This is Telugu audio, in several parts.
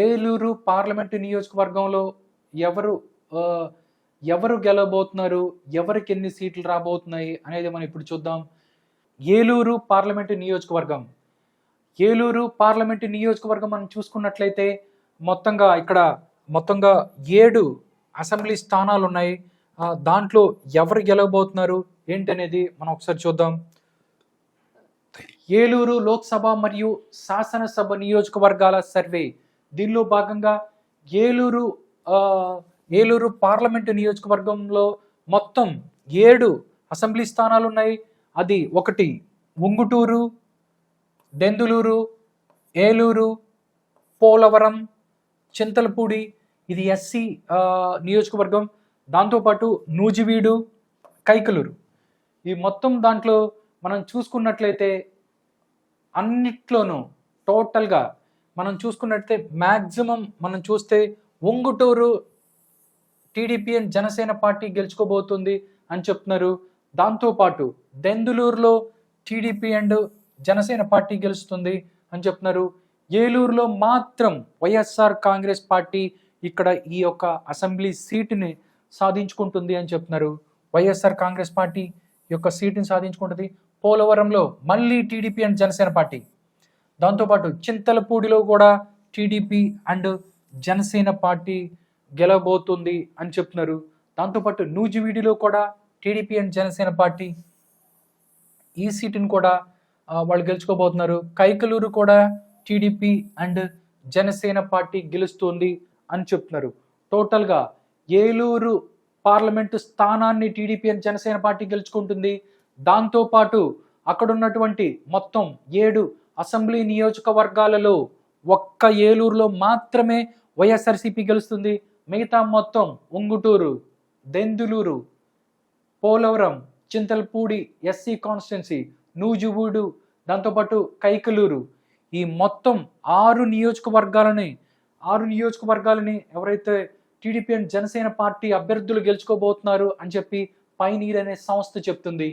ఏలూరు పార్లమెంటు నియోజకవర్గంలో ఎవరు ఎవరు గెలవబోతున్నారు ఎవరికి ఎన్ని సీట్లు రాబోతున్నాయి అనేది మనం ఇప్పుడు చూద్దాం. ఏలూరు పార్లమెంటు నియోజకవర్గం. ఏలూరు పార్లమెంటు నియోజకవర్గం మనం చూసుకున్నట్లయితే మొత్తంగా ఇక్కడ మొత్తంగా ఏడు అసెంబ్లీ స్థానాలు ఉన్నాయి. దాంట్లో ఎవరు గెలవబోతున్నారు ఏంటనేది మనం ఒకసారి చూద్దాం. ఏలూరు లోక్సభ మరియు శాసనసభ నియోజకవర్గాల సర్వే. దీనిలో భాగంగా ఏలూరు ఏలూరు పార్లమెంటు నియోజకవర్గంలో మొత్తం ఏడు అసెంబ్లీ స్థానాలు ఉన్నాయి అది ఒకటి ఉంగుటూరు దెందులూరు ఏలూరు పోలవరం చింతలపూడి. ఇది ఎస్సీ నియోజకవర్గం. దాంతోపాటు నూజివీడు కైకలూరు. ఈ మొత్తం దాంట్లో మనం చూసుకున్నట్లయితే అన్నిట్లోనూ టోటల్గా మనం చూసుకున్నట్టే మ్యాక్సిమం మనం చూస్తే Unguturu TDP and Janasena party గెలుచుకోబోతుంది అని చెప్తున్నారు. దాంతోపాటు దెందులూరులో టీడీపీ అండ్ జనసేన పార్టీ గెలుస్తుంది అని చెప్తున్నారు. ఏలూరులో మాత్రం వైఎస్ఆర్ కాంగ్రెస్ పార్టీ ఇక్కడ ఈ యొక్క అసెంబ్లీ సీటుని సాధించుకుంటుంది అని చెప్తున్నారు. వైఎస్ఆర్ కాంగ్రెస్ పార్టీ ఈ యొక్క సీటుని సాధించుకుంటుంది. పోలవరంలో మళ్ళీ టీడీపీ అండ్ జనసేన పార్టీ. దాంతోపాటు చింతలపూడిలో కూడా టీడీపీ అండ్ జనసేన పార్టీ గెలవబోతుంది అని చెప్తున్నారు. దాంతోపాటు నూజివీడిలో కూడా టీడీపీ అండ్ జనసేన పార్టీ ఈ సీటును కూడా వాళ్ళు గెలుచుకోబోతున్నారు. కైకలూరు కూడా టీడీపీ అండ్ జనసేన పార్టీ గెలుస్తుంది అని చెప్తున్నారు. టోటల్గా ఏలూరు పార్లమెంటు స్థానాన్ని టీడీపీ అండ్ జనసేన పార్టీ గెలుచుకుంటుంది. దాంతోపాటు అక్కడ ఉన్నటువంటి మొత్తం ఏడు అసెంబ్లీ నియోజకవర్గాలలో ఒక్క ఏలూరులో మాత్రమే వైఎస్ఆర్సీపీ గెలుస్తుంది. మిగతా మొత్తం ఉంగుటూరు దెందులూరు పోలవరం చింతలపూడి ఎస్సీ కాన్స్టిట్యున్సీ నూజువూడు దాంతోపాటు కైకలూరు. ఈ మొత్తం ఆరు నియోజకవర్గాలని ఆరు నియోజకవర్గాలని ఎవరైతే టీడీపీ అండ్ జనసేన పార్టీ అభ్యర్థులు గెలుచుకోబోతున్నారు అని చెప్పి పైనీర్ అనే సంస్థ చెప్తుంది.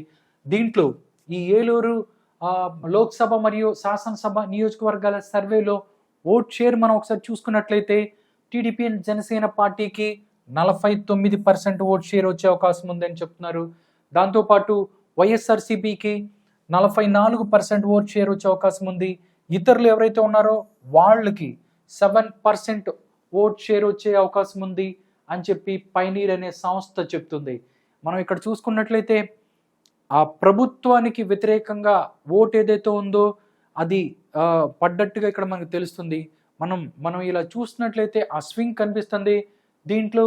దీంట్లో ఈ ఏలూరు లోక్సభ మరియు శాసనసభ నియోజకవర్గాల సర్వేలో ఓట్ షేర్ మనం ఒకసారి చూసుకున్నట్లయితే టీడీపీ అండ్ జనసేన పార్టీకి నలభై తొమ్మిది పర్సెంట్ ఓట్ షేర్ వచ్చే అవకాశం ఉందని చెప్తున్నారు. దాంతోపాటు వైఎస్ఆర్సీపీకి నలభై నాలుగు పర్సెంట్ ఓట్ షేర్ వచ్చే అవకాశం ఉంది. ఇతరులు ఎవరైతే ఉన్నారో వాళ్ళకి సెవెన్ పర్సెంట్ ఓట్ షేర్ వచ్చే అవకాశం ఉంది అని చెప్పి పైనీర్ అనే సంస్థ చెప్తుంది. మనం ఇక్కడ చూసుకున్నట్లయితే ఆ ప్రభుత్వానికి వ్యతిరేకంగా ఓట్ ఏదైతే ఉందో అది పడ్డట్టుగా ఇక్కడ మనకు తెలుస్తుంది. మనం మనం ఇలా చూసినట్లయితే ఆ స్వింగ్ కనిపిస్తుంది. దీంట్లో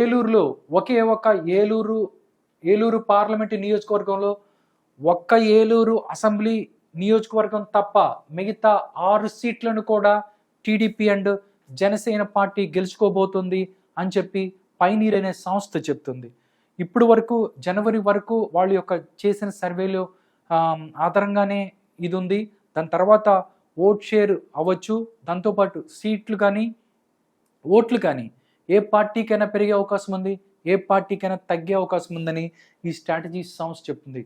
ఏలూరులో ఒకే ఒక్క ఏలూరు ఏలూరు పార్లమెంటు నియోజకవర్గంలో ఒక్క ఏలూరు అసెంబ్లీ నియోజకవర్గం తప్ప మిగతా ఆరు సీట్లను కూడా టీడీపీ అండ్ జనసేన పార్టీ గెలుచుకోబోతుంది అని చెప్పి పైనీర్ అనే సంస్థ చెప్తుంది. ఇప్పుడు వరకు జనవరి వరకు వాళ్ళ యొక్క చేసిన సర్వేలు ఆధారంగానే ఇది ఉంది దాని తర్వాత ఓట్ షేర్ అవ్వచ్చు. దాంతోపాటు సీట్లు కానీ ఓట్లు కానీ ఏ పార్టీకైనా పెరిగే అవకాశం ఉంది ఏ పార్టీకైనా తగ్గే అవకాశం ఉందని ఈ స్ట్రాటజీ సంస్థ చెప్తుంది.